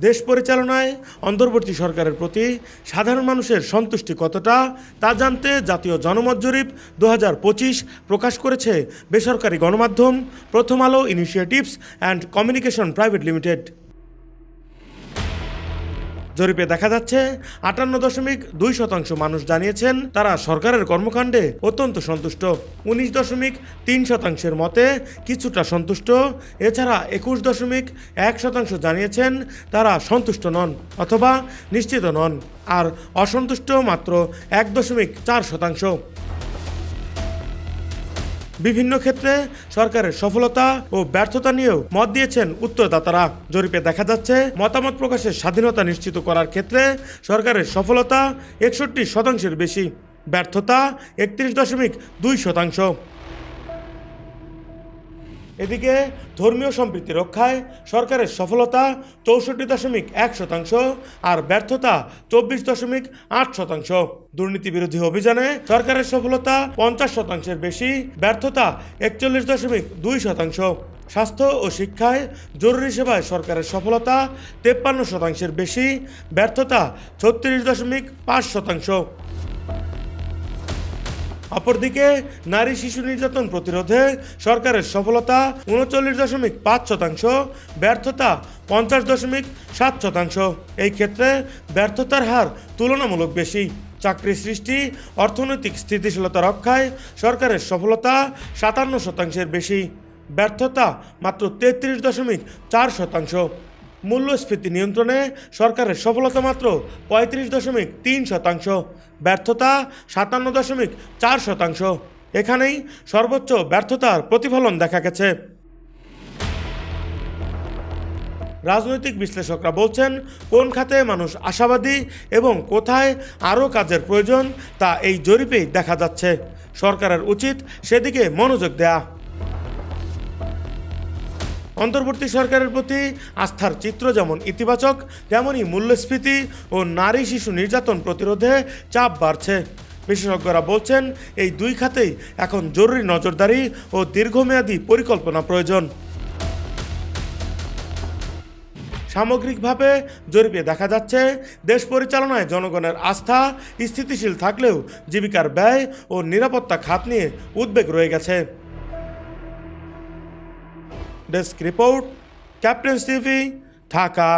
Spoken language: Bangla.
দেশ পরিচালনায় অন্তর্বর্তী সরকারের প্রতি সাধারণ মানুষের সন্তুষ্টি কতটা তা জানতে জাতীয় জনমত জরিপ দু হাজার পঁচিশ প্রকাশ করেছে বেসরকারি গণমাধ্যম, Prothom Alo initiatives and communication private limited জরিপে দেখা যাচ্ছে আটান্ন দশমিক দুই শতাংশ মানুষ জানিয়েছেন তারা সরকারের কর্মকাণ্ডে অত্যন্ত সন্তুষ্ট। উনিশ দশমিক তিন শতাংশের মতে কিছুটা সন্তুষ্ট। এছাড়া একুশ দশমিক এক শতাংশ জানিয়েছেন তারা সন্তুষ্ট নন অথবা নিশ্চিত নন। আর অসন্তুষ্ট মাত্র এক দশমিক চার শতাংশ। বিভিন্ন ক্ষেত্রে সরকারের সফলতা ও ব্যর্থতা নিয়েও মত দিয়েছেন উত্তরদাতারা। জরিপে দেখা যাচ্ছে, মতামত প্রকাশের স্বাধীনতা নিশ্চিত করার ক্ষেত্রে সরকারের সফলতা একষট্টি শতাংশের বেশি, ব্যর্থতা একত্রিশ দশমিক দুই শতাংশ। এদিকে ধর্মীয় সম্প্রীতি রক্ষায় সরকারের সফলতা চৌষট্টি দশমিক এক শতাংশ আর ব্যর্থতা চব্বিশ দশমিক আট শতাংশ। দুর্নীতি বিরোধী অভিযানে সরকারের সফলতা পঞ্চাশ শতাংশের বেশি, ব্যর্থতা একচল্লিশ দশমিক দুই শতাংশ। স্বাস্থ্য ও শিক্ষায় জরুরি সেবায় সরকারের সফলতা তেপ্পান্ন শতাংশের বেশি, ব্যর্থতা ছত্রিশ দশমিক পাঁচ শতাংশ। অপরদিকে নারী শিশু নির্যাতন প্রতিরোধে সরকারের সফলতা উনচল্লিশ দশমিক পাঁচ শতাংশ, ব্যর্থতা পঞ্চাশ দশমিক সাত শতাংশ। এই ক্ষেত্রে ব্যর্থতার হার তুলনামূলক বেশি। চাকরি সৃষ্টি, অর্থনৈতিক স্থিতিশীলতা রক্ষায় সরকারের সফলতা সাতান্ন শতাংশের বেশি। ব্যর্থতা মাত্র তেত্রিশ দশমিক চার শতাংশ। মূল্যস্ফীতি নিয়ন্ত্রণে সরকারের সফলতা মাত্র পঁয়ত্রিশ দশমিক তিন শতাংশ, ব্যর্থতা সাতান্ন দশমিক চার শতাংশ। এখানেই সর্বোচ্চ ব্যর্থতার প্রতিফলন দেখা গেছে। রাজনৈতিক বিশ্লেষকরা বলছেন, কোন খাতে মানুষ আশাবাদী এবং কোথায় আরও কাজের প্রয়োজন তা এই জরিপেই দেখা যাচ্ছে। সরকারের উচিত সেদিকে মনোযোগ দেয়া। অন্তর্বর্তী সরকারের প্রতি আস্থার চিত্র যেমন ইতিবাচক, তেমনই মূল্যস্ফীতি ও নারী শিশু নির্যাতন প্রতিরোধে চাপ বাড়ছে। বিশেষজ্ঞরা বলছেন, এই দুই খাতেই এখন জরুরি নজরদারি ও দীর্ঘমেয়াদী পরিকল্পনা প্রয়োজন। সামগ্রিকভাবে জরিপে দেখা যাচ্ছে, দেশ পরিচালনায় জনগণের আস্থা স্থিতিশীল থাকলেও জীবিকার ব্যয় ও নিরাপত্তা খাত নিয়ে উদ্বেগ রয়ে গেছে। Desk report captains TV Dhaka